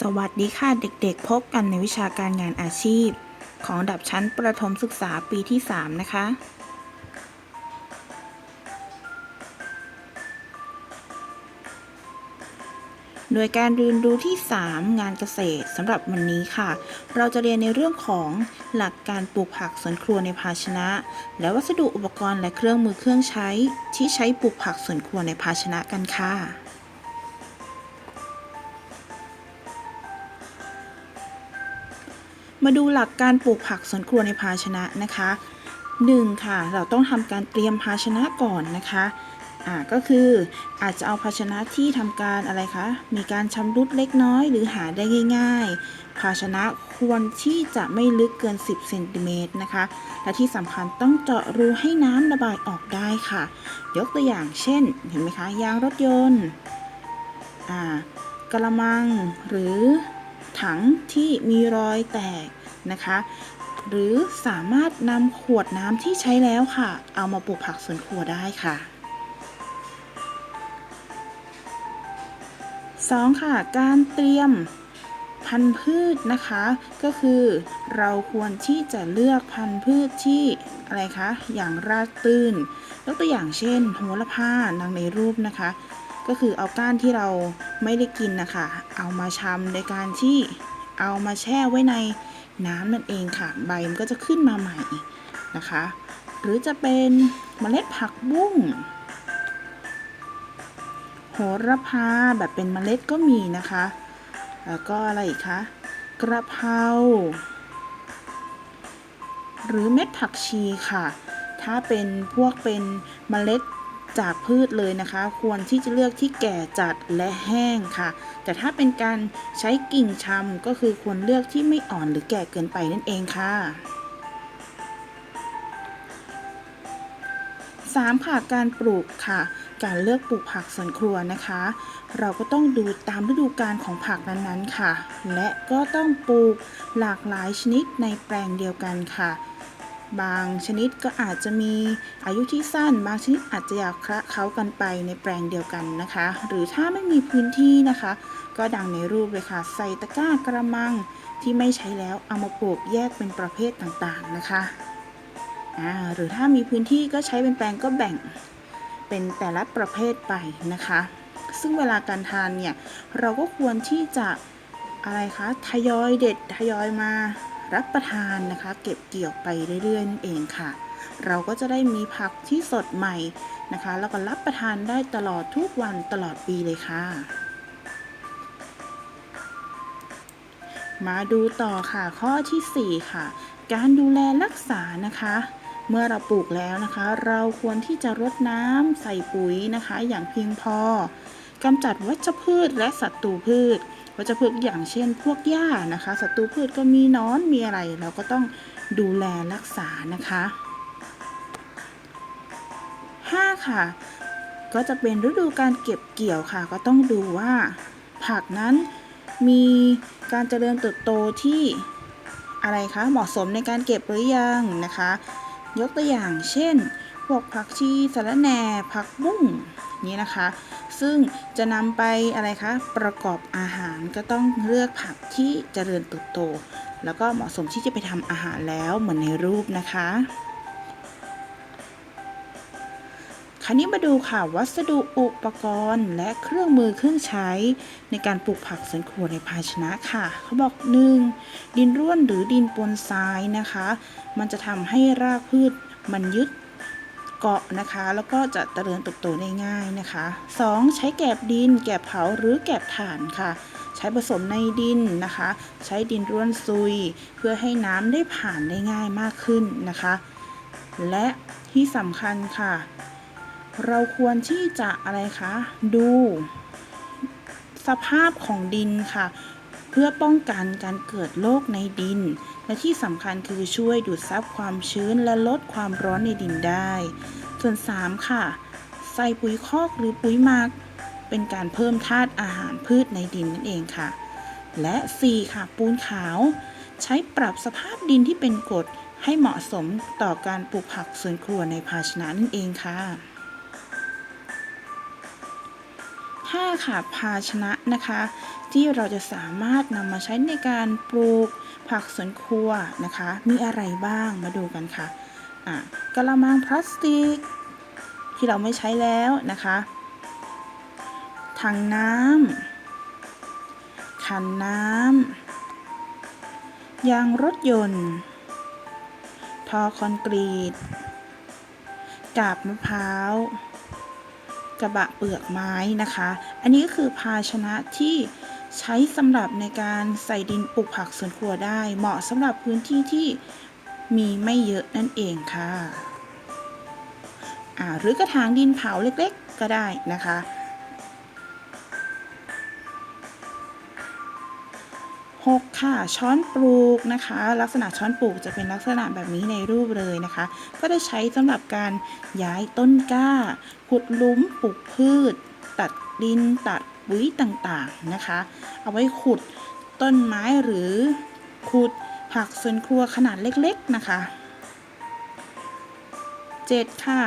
สวัสดีค่ะเด็กๆ พบกันในวิชาการงานอาชีพ ของดับชั้นประถมศึกษาปีที่ 3 นะคะโดยการเรียนรู้ที่ 3 งานเกษตรสำหรับวันนี้ค่ะ เราจะเรียนในเรื่องของหลักการปลูกผักสวนครัวในภาชนะ และวัสดุอุปกรณ์และเครื่องมือเครื่องใช้ ที่ใช้ปลูกผักสวนครัวในภาชนะกันค่ะ มาดูหลักการปลูกผักสวนครัวในภาชนะนะคะ 1. ค่ะ เราต้องทำการเตรียมภาชนะก่อนนะคะอ่าก็คืออาจจะเอาภาชนะที่ทำการอะไรคะ มีการชำรุดเล็กน้อย หรือหาได้ง่าย ๆ ภาชนะควรที่จะไม่ลึกเกิน 10เซนติเมตรนะคะ และที่สำคัญต้องเจาะรูให้น้ำระบายออกได้ค่ะ ยกตัวอย่างเช่น เห็นไหมคะ ยางรถยนต์อ่ากระมังหรือถังที่มีรอยแตก นะคะ หรือสามารถนำขวดน้ำที่ใช้แล้วค่ะ เอามาปลูกผักสวนครัวได้ค่ะ 2. ค่ะ การเตรียมพันธุ์พืชนะคะ ก็คือเราควรที่จะเลือกพันธุ์พืชที่อะไรคะอย่างรากตื้นยกตัวอย่างเช่นโหระพาดังในรูปนะคะ ก็คือเอาก้านที่เราไม่ได้กินนะคะ เอามาชำโดยการที่เอามาแช่ไว้ใน น้ำนั่นเองค่ะ ใบมันก็จะขึ้นมาใหม่นะคะ หรือจะเป็นเมล็ดผักบุ้งโหระพาแบบเป็นเมล็ดก็มีนะคะ แล้วก็อะไรอีกคะ กระเพรา หรือเม็ดผักชีค่ะ ถ้าเป็นพวกเป็นเมล็ด จากพืชเลยนะคะ ควรที่จะเลือกที่แก่จัดและแห้งค่ะ แต่ถ้าเป็นการใช้กิ่งชำก็คือควรเลือกที่ไม่อ่อนหรือแก่เกินไปนั่นเองค่ะ 3. ค่ะการปลูกค่ะ การเลือกปลูกผักสวนครัวนะคะ เราก็ต้องดูตามฤดูกาลของผักนั้นๆค่ะ และก็ต้องปลูกหลากหลายชนิดในแปลงเดียวกันค่ะ บางชนิดก็อาจจะมีอายุที่สั้น บางชนิดอาจจะอยากคละเคล้ากันไปในแปลงเดียวกันนะคะ หรือถ้าไม่มีพื้นที่นะคะ ก็ดังในรูปเลยค่ะ ใส่ตะกร้ากระมังที่ไม่ใช้แล้วเอามาปลูกแยกเป็นประเภทต่างๆนะคะหรือถ้ามีพื้นที่ก็ใช้เป็นแปลงก็แบ่งเป็นแต่ละประเภทไปนะคะ ซึ่งเวลาการทานเนี่ย เราก็ควรที่จะอะไรคะ ทยอยเด็ดทยอยมา รับประทานนะคะ เก็บเกี่ยวไปเรื่อยๆนั่นเองค่ะ เราก็จะได้มีผักที่สดใหม่นะคะ แล้วก็รับประทานได้ตลอดทุกวันตลอดปีเลยค่ะ มาดูต่อค่ะข้อทีสี่4 ค่ะ การดูแลรักษานะคะเมื่อเราปลูกแล้วนะคะ เราควรที่จะรดน้ำใส่ปุ๋ยนะคะ อย่างเพียงพอกำจัดวัชพืชและศัตรูพืช วัชพืชอย่างเช่น พวกหญ้านะคะศัตรูพืชก็มีนอนมีอะไร เราก็ต้องดูแลรักษานะคะ5ค่ะ ก็จะเป็นฤดูการเก็บเกี่ยวค่ะ ก็ต้องดูว่า ผักนั้นมีการเจริญเติบโตที่อะไรคะเหมาะสมในการเก็บหรือยังนะคะ ยกตัวอย่างเช่น พวกผักชีสะระแหน่ผักบุ้ง นี้นะคะ ซึ่งจะนำไปอะไรคะประกอบอาหารก็ต้องเลือกผักที่เจริญเติบโต แล้วก็เหมาะสมที่จะไปทำอาหารแล้วเหมือนในรูปนะคะคราวนี้มาดูค่ะวัสดุอุปกรณ์และเครื่องมือเครื่องใช้ในการปลูกผักสวนครัวในภาชนะค่ะ เขาบอก 1. ดินร่วนหรือดินปนทรายนะคะ มันจะทำให้รากพืชมันยึด เกาะนะคะ แล้วก็จะเจริญเติบโตได้ง่ายนะคะ 2. ใช้แกบดิน แกบเผาหรือแกบถ่านค่ะ ใช้ผสมในดินนะคะ ใช้ดินร่วนซุย เพื่อให้น้ำได้ผ่านได้ง่ายมากขึ้นนะคะ และที่สำคัญค่ะ เราควรที่จะอะไรคะดู สภาพของดินค่ะเพื่อป้องกันการเกิดโรคในดิน และที่สำคัญคือช่วยดูดซับความชื้นและลดความร้อนในดินได้ ส่วน 3 ค่ะ ใส่ปุ๋ยคอกหรือปุ๋ยหมัก เป็นการเพิ่มธาตุอาหารพืชในดินนั่นเองค่ะ และ 4 ค่ะ ปูนขาว ใช้ปรับสภาพดินที่เป็นกรดให้เหมาะสมต่อการปลูกผักสวนครัวในภาชนะนั่นเองค่ะ 5 ค่ะภาชนะนะคะ ที่เราจะสามารถนำมาใช้ในการปลูกผักสวนครัวนะคะ มีอะไรบ้างมาดูกันค่ะ อะกระมังพลาสติก ที่เราไม่ใช้แล้วนะคะถังน้ำขันน้ำยางรถยนต์ทอคอนกรีต กาบมะพร้าว กระบะเปลือกไม้นะคะ อันนี้ก็คือภาชนะที่ใช้สำหรับในการใส่ดินปลูกผักสวนครัวได้ เหมาะสำหรับพื้นที่ที่ มีไม่เยอะนั่นเองค่ะหรือกระถางดินเผาเล็กๆ ก็ได้นะคะ 6 ค่ะ ช้อนปลูกนะคะ ลักษณะช้อนปลูกจะเป็นลักษณะแบบนี้ในรูปเลยนะคะ ก็ได้ใช้สำหรับการย้ายต้นกล้า ขุดลุมปลูกพืช ตัดดินตัดปุ๋ยต่างๆนะคะ เอาไว้ขุดต้นไม้หรือขุด ผักสวนครัวขนาดเล็กๆนะคะ 7 ค่ะ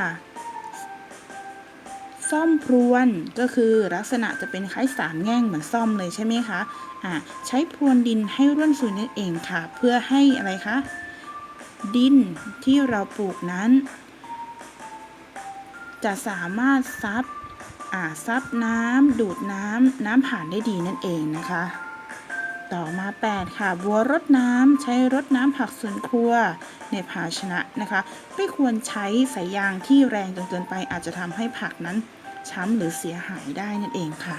ซ่อมพรวนก็คือลักษณะจะเป็นคล้ายสามแง่งเหมือนซ่อมเลยใช่ไหมคะอ่าใช้พรวนดินให้ร่วนซุยนั่นเองค่ะ เพื่อให้อะไรคะ ดินที่เราปลูกนั้น จะสามารถซับอ่าซับน้ำดูดน้ำน้ำผ่านได้ดีนั่นเองนะคะ ต่อมา 8 ค่ะ บัวรดน้ำใช้รดน้ำผักสวนครัวในภาชนะนะคะ ไม่ควรใช้สายยางที่แรงจนเกินไปอาจจะทำให้ผักนั้นช้ำหรือเสียหายได้นั่นเองค่ะ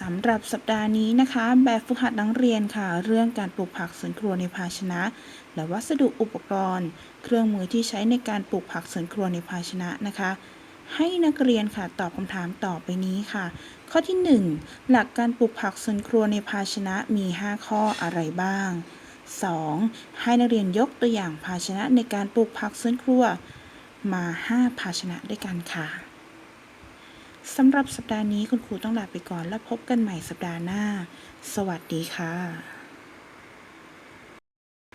สำหรับสัปดาห์นี้นะคะ แบบฝึกหัดนักเรียนค่ะ เรื่องการปลูกผักสวนครัวในภาชนะ และวัสดุอุปกรณ์ เครื่องมือที่ใช้ในการปลูกผักสวนครัวในภาชนะนะคะ ให้นักเรียนค่ะตอบคำถามต่อไปนี้ค่ะ ข้อที่ 1 หลักการปลูกผักสวนครัวในภาชนะมี 5 ข้ออะไรบ้าง 2. ให้นักเรียนยกตัวอย่างภาชนะในการปลูกผักสวนครัวมา 5 ภาชนะด้วยกันค่ะสำหรับสัปดาห์นี้คุณครูต้องลาไปก่อนแล้วพบกันใหม่สัปดาห์หน้า สวัสดีค่ะ